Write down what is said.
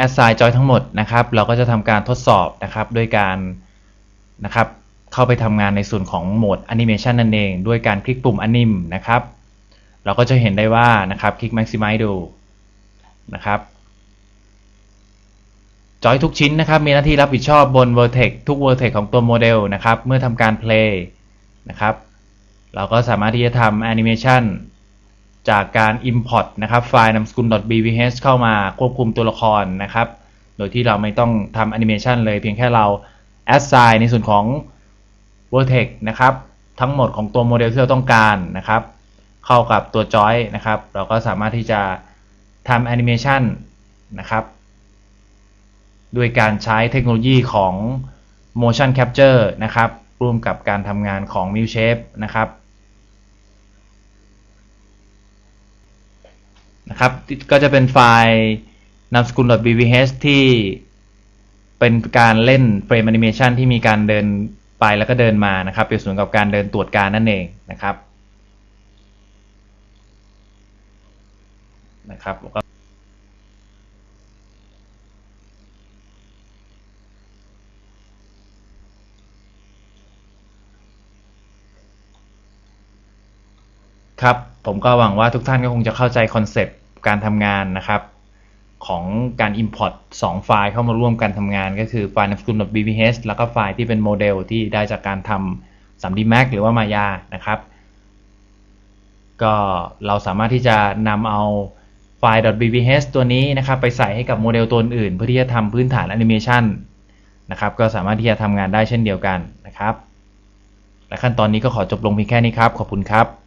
assign join ทั้งหมดนะครับ เราก็จะทำการทดสอบนะครับด้วยการนะครับ เข้าไปทำงานในส่วนของโหมด animation นั่นเอง ด้วยการคลิกปุ่ม anim นะครับ เราก็จะเห็นได้ว่านะครับคลิก maximize ดูนะครับจอยทุกชิ้นนะครับ มีหน้าที่รับผิดชอบบน vertex ทุก vertex ของตัวโมเดลนะครับ เมื่อทำการ play นะครับ เราก็สามารถที่จะทำ animation จากการ import นะครับไฟล์นามสกุล .bvh เข้ามาควบคุมตัวละครนะครับ โดยที่เราไม่ต้องทำ animation เลยเพียงแค่เรา assign ในส่วนของ vertex นะครับ ทั้งหมดของตัวโมเดลที่เราต้องการนะครับ เข้ากับตัว joy นะครับ เราก็สามารถที่จะทำ animation นะครับด้วยการใช้เทคโนโลยีของ motion capture นะครับ ร่วมกับการทำงานของ m i l shape นะครับ นะ ครับ ก็จะเป็นไฟล์นามสกุล .bvh ที่เป็นการเล่นเฟรมแอนิเมชันที่มีการเดินไปแล้วก็เดินมานะครับเปรียบเสมือนกับการเดินตรวจการนั่นเองนะครับนะครับแล้วก็ครับ ผมก็หวังว่าทุกท่านก็คงจะเข้าใจคอนเซปต์ การทำงานนะครับของการ Import 2 ไฟล์เข้ามาร่วมกันทำงาน ก็คือไฟล์นามสกุล .bvh แล้วก็ไฟล์ที่เป็นโมเดลที่ได้จากการทำ 3d max หรือว่า maya นะครับ ก็เราสามารถที่จะนำเอาไฟล์ .bvh ตัวนี้นะครับ ไปใส่ให้กับโมเดลตัวอื่น เพื่อที่จะทำพื้นฐานแอนิเมชันนะครับ ก็สามารถที่จะทำงานได้เช่นเดียวกันนะครับ และขั้นตอนนี้ก็ขอจบลงเพียงแค่นี้ครับ ขอบคุณครับ